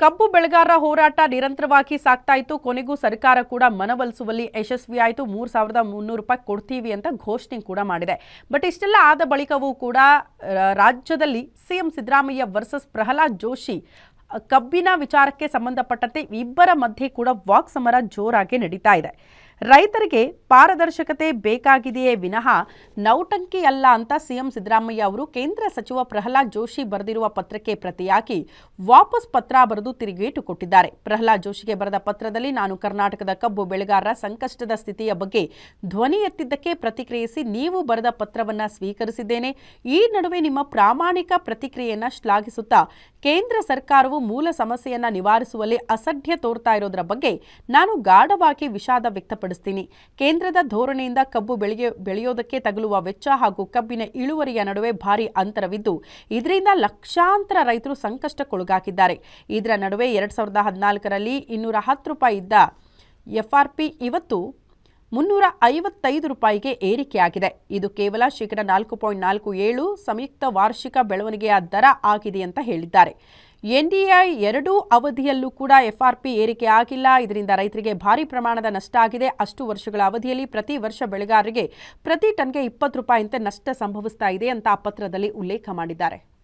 ಕಬ್ಬು ಬೆಳೆಗಾರರ ಹೋರಾಟ ನಿರಂತರವಾಗಿ ಸಾಗ್ತಾ ಇತ್ತು ಕೊನೆಗೂ ಸರ್ಕಾರ ಕೂಡ ಮನವೊಲಿಸುವಲ್ಲಿ ಯಶಸ್ವಿಯಾಯಿತು ಮೂರು ಸಾವಿರದ ಮುನ್ನೂರು ರೂಪಾಯಿ ಕೊಡ್ತೀವಿ ಅಂತ ಘೋಷಣೆ ಕೂಡ ಮಾಡಿದೆ. ಬಟ್ ಇಷ್ಟೆಲ್ಲ ಆದ ಬಳಿಕವೂ ಕೂಡ ರಾಜ್ಯದಲ್ಲಿ ಸಿಎಂ ಸಿದ್ದರಾಮಯ್ಯ ವರ್ಸಸ್ ಪ್ರಹ್ಲಾದ್ ಜೋಶಿ, ಕಬ್ಬಿನ ವಿಚಾರಕ್ಕೆ ಸಂಬಂಧಪಟ್ಟಂತೆ ಇಬ್ಬರ ಮಧ್ಯೆ ಕೂಡ ವಾಕ್ ಸಮರ ಜೋರಾಗಿ ನಡೀತಾ ಇದೆ. ರೈತರಿಗೆ ಪಾರದರ್ಶಕತೆ ಬೇಕಾಗಿದೆಯೇ ವಿನಃ ನೌಟಂಕಿ ಅಲ್ಲ ಅಂತ ಸಿಎಂ ಸಿದ್ದರಾಮಯ್ಯ ಅವರು ಕೇಂದ್ರ ಸಚಿವ ಪ್ರಹ್ಲಾದ್ ಜೋಶಿ ಬರೆದಿರುವ ಪತ್ರಕ್ಕೆ ಪ್ರತಿಯಾಗಿ ವಾಪಸ್ ಪತ್ರ ಬರೆದು ತಿರುಗೇಟು ಕೊಟ್ಟಿದ್ದಾರೆ ಪ್ರಹ್ಲಾದ್ ಜೋಶಿಗೆ ಬರೆದ ಪತ್ರದಲ್ಲಿ ನಾನು ಕರ್ನಾಟಕದ ಕಬ್ಬು ಬೆಳೆಗಾರರ ಸಂಕಷ್ಟದ ಸ್ಥಿತಿಯ ಬಗ್ಗೆ ಧ್ವನಿ ಎತ್ತಿದ್ದಕ್ಕೆ ಪ್ರತಿಕ್ರಿಯಿಸಿ ನೀವು ಬರೆದ ಪತ್ರವನ್ನು ಸ್ವೀಕರಿಸಿದ್ದೇನೆ. ಈ ನಡುವೆ ನಿಮ್ಮ ಪ್ರಾಮಾಣಿಕ ಪ್ರತಿಕ್ರಿಯೆಯನ್ನು ಶ್ಲಾಘಿಸುತ್ತಾ ಕೇಂದ್ರ ಸರ್ಕಾರವು ಮೂಲ ಸಮಸ್ಯೆಯನ್ನು ನಿವಾರಿಸುವಲ್ಲಿ ಅಸಡ್ಯ ತೋರ್ತಾ ಇರೋದ್ರ ಬಗ್ಗೆ ನಾನು ಗಾಢವಾಗಿ ವಿಷಾದ ವ್ಯಕ್ತಪಡಿಸ್ತೀನಿ. ಕೇಂದ್ರದ ಧೋರಣೆಯಿಂದ ಕಬ್ಬು ಬೆಳೆಯ ಬೆಳೆಯೋದಕ್ಕೆ ತಗುಲುವ ವೆಚ್ಚ ಹಾಗೂ ಕಬ್ಬಿನ ಇಳುವರಿಯ ನಡುವೆ ಭಾರಿ ಅಂತರವಿದ್ದು, ಇದರಿಂದ ಲಕ್ಷಾಂತರ ರೈತರು ಸಂಕಷ್ಟಕ್ಕೊಳಗಾಗಿದ್ದಾರೆ. ಇದರ ನಡುವೆ ಎರಡ್ ಸಾವಿರದ ಹದಿನಾಲ್ಕರಲ್ಲಿ ಇನ್ನೂರ ಹತ್ತು ರೂಪಾಯಿ ಇದ್ದ ಎಫ್ಆರ್ಪಿ ಇವತ್ತು ಮುನ್ನೂರ ಐವತ್ತೈದು ರೂಪಾಯಿಗೆ ಏರಿಕೆಯಾಗಿದೆ. ಇದು ಕೇವಲ ಶೇಕಡ ನಾಲ್ಕು ಪಾಯಿಂಟ್ ನಾಲ್ಕು ಏಳು ಸಂಯುಕ್ತ ವಾರ್ಷಿಕ ಬೆಳವಣಿಗೆಯ ದರ ಆಗಿದೆ ಅಂತ ಹೇಳಿದ್ದಾರೆ. ಎನ್ಡಿಎ ಎರಡೂ ಅವಧಿಯಲ್ಲೂ ಕೂಡ ಎಫ್ಆರ್ಪಿ ಏರಿಕೆ ಆಗಿಲ್ಲ. ಇದರಿಂದ ರೈತರಿಗೆ ಭಾರಿ ಪ್ರಮಾಣದ ನಷ್ಟ ಆಗಿದೆ. ಅಷ್ಟು ವರ್ಷಗಳ ಅವಧಿಯಲ್ಲಿ ಪ್ರತಿ ವರ್ಷ ಬೆಳೆಗಾರರಿಗೆ ಪ್ರತಿ ಟನ್ಗೆ ಇಪ್ಪತ್ತು ರೂಪಾಯಿಯಂತೆ ನಷ್ಟ ಸಂಭವಿಸ್ತಾ ಇದೆ ಅಂತ ಆ ಪತ್ರದಲ್ಲಿ ಉಲ್ಲೇಖ ಮಾಡಿದ್ದಾರೆ.